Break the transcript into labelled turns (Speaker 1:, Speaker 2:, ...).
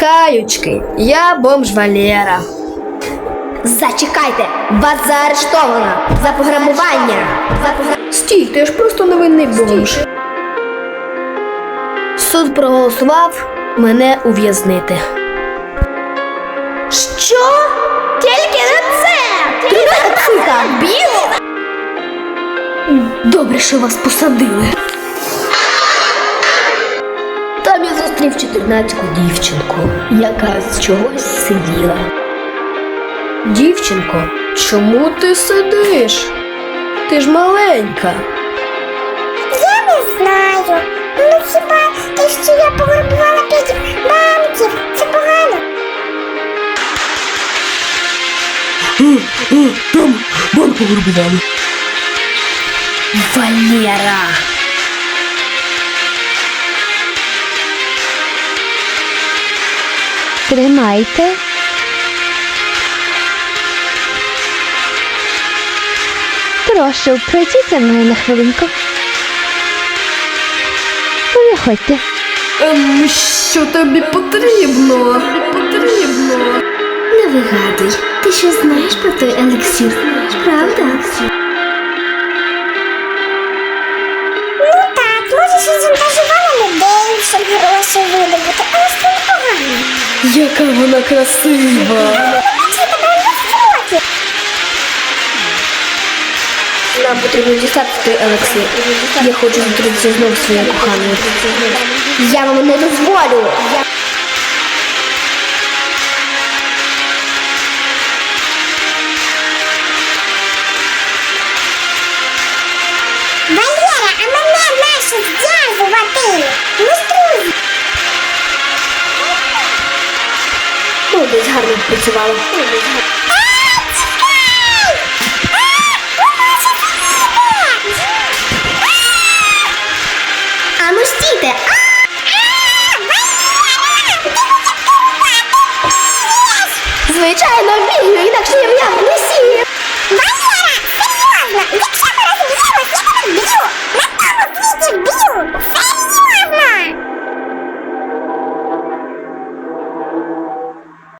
Speaker 1: Хаючки, я бомж Валера.
Speaker 2: Зачекайте, вас заарештовано за пограбування. За погра...
Speaker 1: Стій, ти ж просто невинний бомж. Суд проголосував мене ув'язнити.
Speaker 2: Що? Тільки не це! Тримайте психа! Біло!
Speaker 1: Добре, що вас посадили. Там я зустрів 14-ку дівчинку, яка з чогось сиділа. Дівчинко, чому ти сидиш? Ти ж маленька.
Speaker 3: Я не знаю. Ну хіба те, що я пограбувала п'ять банків, це погано.
Speaker 4: Там банк пограбували.
Speaker 1: Валера.
Speaker 5: Тримайте. Прошу, пройдіть за мною на хвилинку. Ну, Виходьте.
Speaker 1: Ем, що тобі потрібно? Потрібно.
Speaker 2: Не вигадуй. Ти ще знаєш про той елексір, правда?
Speaker 3: Ну
Speaker 1: Яка вона красива. Нам потрібно дістати той елексир. Я хочу зустрітися знову своєю коханою.
Speaker 2: Я вам не дозволю.
Speaker 3: Валера, а мене нащо
Speaker 1: Молодець гарно працювала.
Speaker 2: А ну стійте! Звичайно,